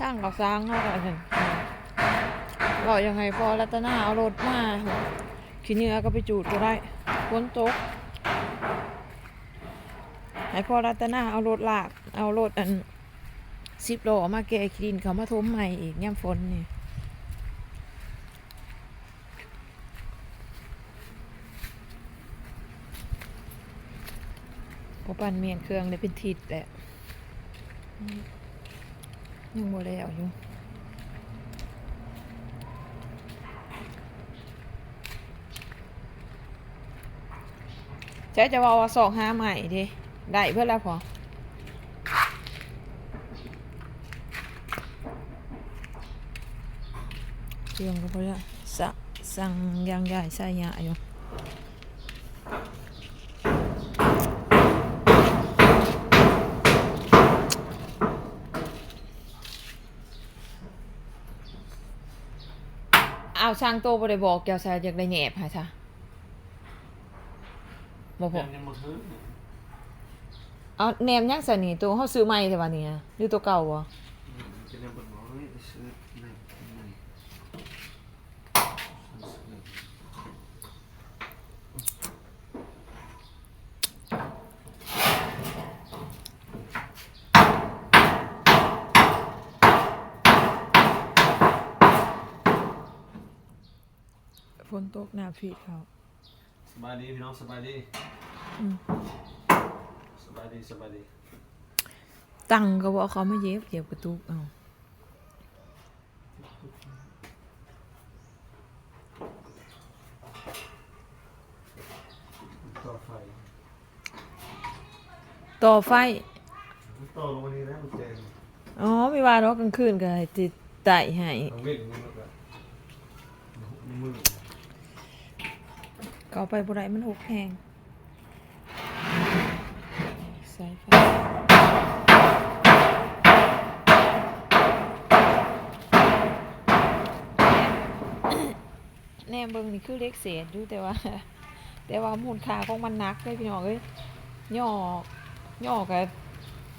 ทางเขาสร้างเขาก็เห็นบอกยังไงพอรัตนาเอารถมาขี้เนื้อก็ไปจูดก็ได้ฝนตกให้พอรัตนาเอารถลาก เอารถอันสิบโลมาแกะขี้ดินเขามาทมใหม่อีกย่ำฝนนี่โอปันเมียนเครื่องเลยเป็นทิศแหละ ยังบ่แล้วอยู่ใช้จะว่าว่าสองห้าใหม่ดิได้เพื่อแล้วพอเรื่องก็พอแล้วสะสั่งยางใหญ่ใส่ยาอยู่ เอาช่างโตบ่ได้บอกแกวใส่อยากได้แหนบให้ซะบ่พอยังบ่ซื้อเอาแหนมยังใส่นี่ตัวเฮาซื้อใหม่แต่ว่านี่นะหรือตัวเก่าบ่จะยังบ่บอกเฮ้ยซื้อนี่นี่ ฝน ตกหน้าฟีดเขาสบายดีพี่น้องสบายดีอืมสบายดีสบายดีตังก็บ่เอาเขามาเย็บเย็บกระตุกเอาต่อไฟต่อไฟต่อลงมานี้นะมันแจงอ๋อไม่ว่าดอกกลางคืนก็ให้ติดไต่ให้เอาเว้นมันก็มือเขาไปบ่ได้มันหกแพงใส่ไฟแนมเบิงนี่คือเล็กเศษอยู่แต่ว่า แต่ว่ามูลค่าของมันนักเลยพี่น้องเอ้ยย่อย่อก็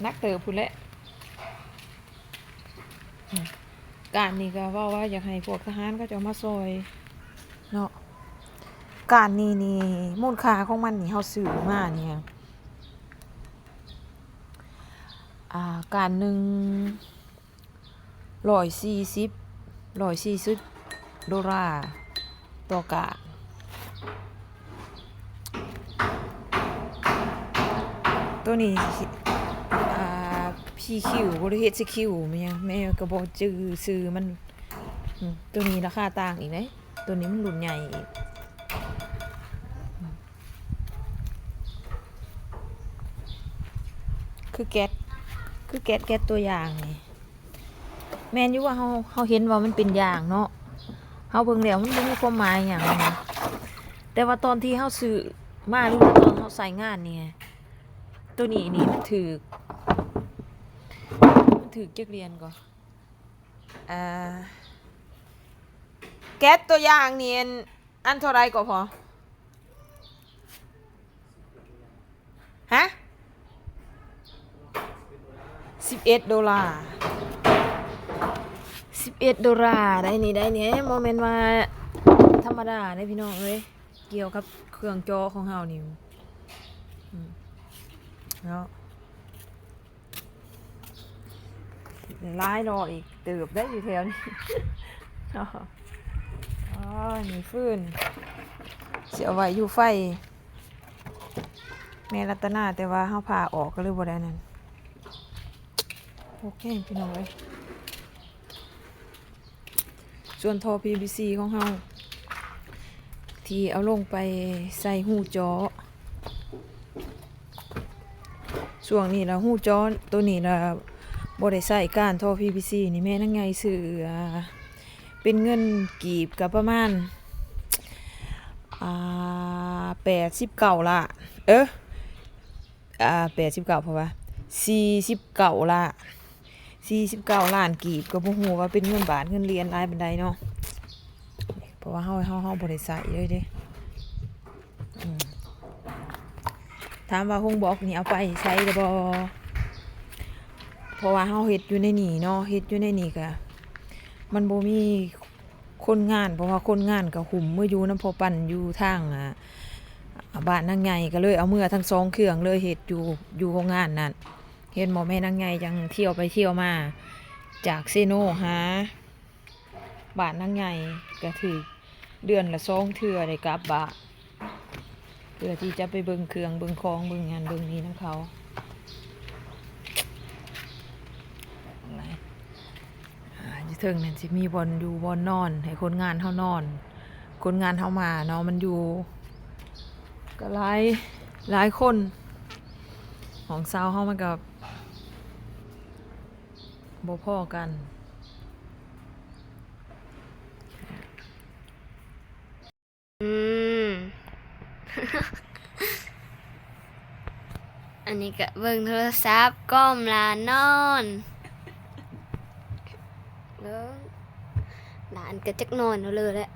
นักเติบพุ่นแหละอืมการนี้ก็เว่าว่าอยากให้พวกทหารก็จะมาซอยเนาะ การนี้นี่มูลค่าของมันนี่เฮาซื้อมาเนี่ยอ่าการหนึ่งร้อยสี่สิบร้อยสี่สิบดอลลาร์ต่อการตัวนี้พีคิวบริเฮดสคิวมันยังแม่กระบอกจือซื้อมันตัวนี้ราคาต่างอีกนะตัวนี้มันรุ่นใหญ่อีกอืม คือแก๊สคือแก๊สแก๊สตัวอย่างนี่แมนอยู่ว่าเฮาเฮาเห็นว่ามันเป็นอย่างเนาะเฮาเบิ่งแล้วมันบ่มีความหมายหยังนะแต่ว่าตอนที่เฮาซื้อมาหรือว่าตอนเฮาใส่งานเนี่ยตัวนี้นี่มันถือมันถือเก็กเรียนก่อนอ่าแก๊สตัวอย่างเนี่อันอันเท่าไรก็พอ 11ดอลลาร์11ดอลลาร์ได้นี่ได้เนี่ยโมเมนต์มาธรรมดาได้พี่น้องเลยเกี่ยวกับเครื่องจอของเฮานี่แล้วไล่รออีกเติบได้อยู่แถวนี้อ๋อนี่ฟื้นเสียไว้อยู่ไฟ แม่รัตนาแต่ว่าเฮาผ่าออกก็เลยบ่ได้นั่น โอเคพี่น้องเอ้ยส่วนทอ PVC ของเฮาที่เอาลงไปใส่หูจอช่วงนี้เราหูจ้อนตัวนี้เราบริใส่การท่อ PVC นี่แม่นั่งไงซื้อเป็นเงินกีบกับประมาณแปดสิบเก่าละเออแปดสิบเก่าเพราะว่าสี่สิบเก่าละ สี่สิบเก้าล้านกีบก็บ่ฮู้ว่าเป็นเงินบาทเงินเหรียญหลายบันไดเนาะเพราะว่าเฮาเฮาเฮาบ่ได้ใส่เลยเด้ถามว่าคงบอกนี่เอาไปใช้หรือบ่เพราะว่าเฮาเฮ็ดอยู่ในนี่เนาะเฮ็ดอยู่ในนี่ก็มันบ่มีคนงาน เพราะว่าคนงานก็หุ่มเมื่ออยู่น้ำพอปั่นอยู่ทางอ่าบ้านนางไงก็เลยเอาเมื่อทั้งสองเครื่องเลยเฮ็ดอยู่อยู่โรงงานนั่น เฮ็ดหมอแม่นางไงจังเที่ยวไปเที่ยวมา จากเซโนหาบ้านนางไงก็ถือเดือนละสองเทื่อได้กลับบ้านเพื่อที่จะไปเบิงเครื่องเบิ่งของเบิงงานเบิงนี้นํเขาอะไอ่าอยู่เทิงนั่นสิมีบอลอยู่บอลนอน ให้คนงานเฮานอน คนงานเฮามาเนาะมันอยู่ก็หลายหลายคนของเซาเฮามันกับ บ่พอกัน อืม อันนี้ก็เบิ่งโทรศัพท์ก้มลานอนเบิ่งหลานก็จักนอนเอาเลยแหละ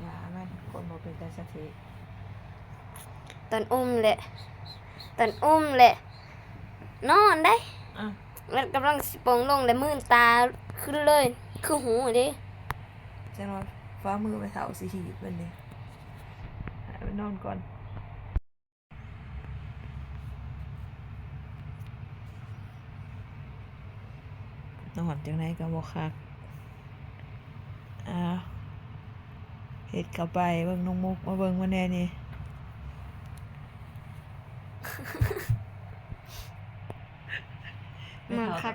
อย่าไหมคนบ่เป็นแต่สถิตอนอุ้มแหละ ตอนอุ้มแหละ นอนได้อะ แล้วกำลังสิโปงลงแล้วมื่นตาขึ้นเลย คือหูดิจังว่าฟ้ามือไปเท้าสิหีบเพิ่นนี่ไปนอนก่อนนอนจังไดก็บ่คักอ้าวเฮ็ดเข้าไปเบิ่งน้องมุกมาเบิ่งมาแน่นี่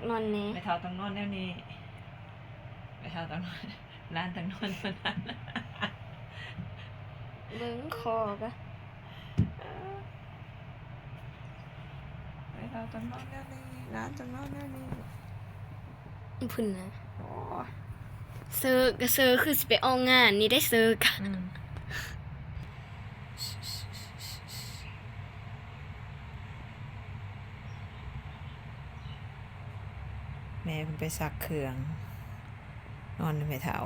นอนคักนอนแหนี้ไปเท้าต้องนอนแนวนี้ไปเท้าต้องนอนร้านต้องนอนเท่านั้นเบิ่งคอก็ไปเท้าต้องนอนแนวนี้ร้านต้องนอนแนวนี้พุ่นนะโอ้ยเซอร์ก็เซอร์คือสิไปออกงานนี่ได้เซอร์กัน อื มแม่เพิ่นไปซักเครื่อง นอนไม่เท่า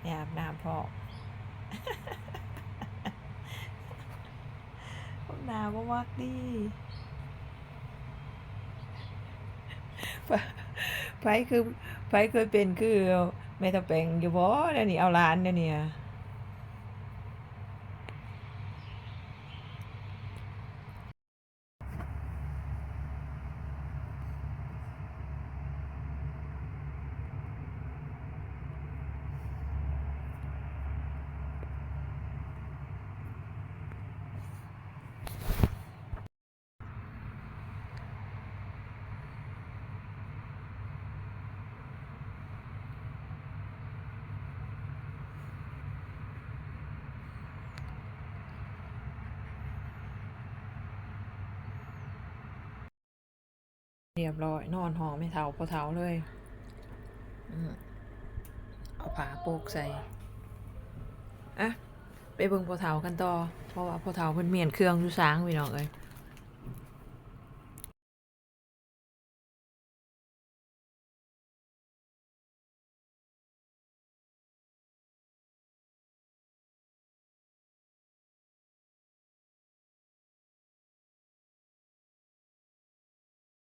แม่อาบน้ำพ่อพวกนาบ่มักดีไผไผคือไผเคยเป็นคือแม่ตะแปงอยู่บ่เดี๋ยวนี้เอาหลานเดี๋ยวนี้ เรียบร้อย นอนห้องไม่เท่าพอเท่าเลยอเอาผ้าโปกใส่อะไปเบิ่งพอเท่ากันต่อ เพราะว่าพอเท่าเพิ่นเมียนเครื่องอยู่สางพี่น้องเอ้ย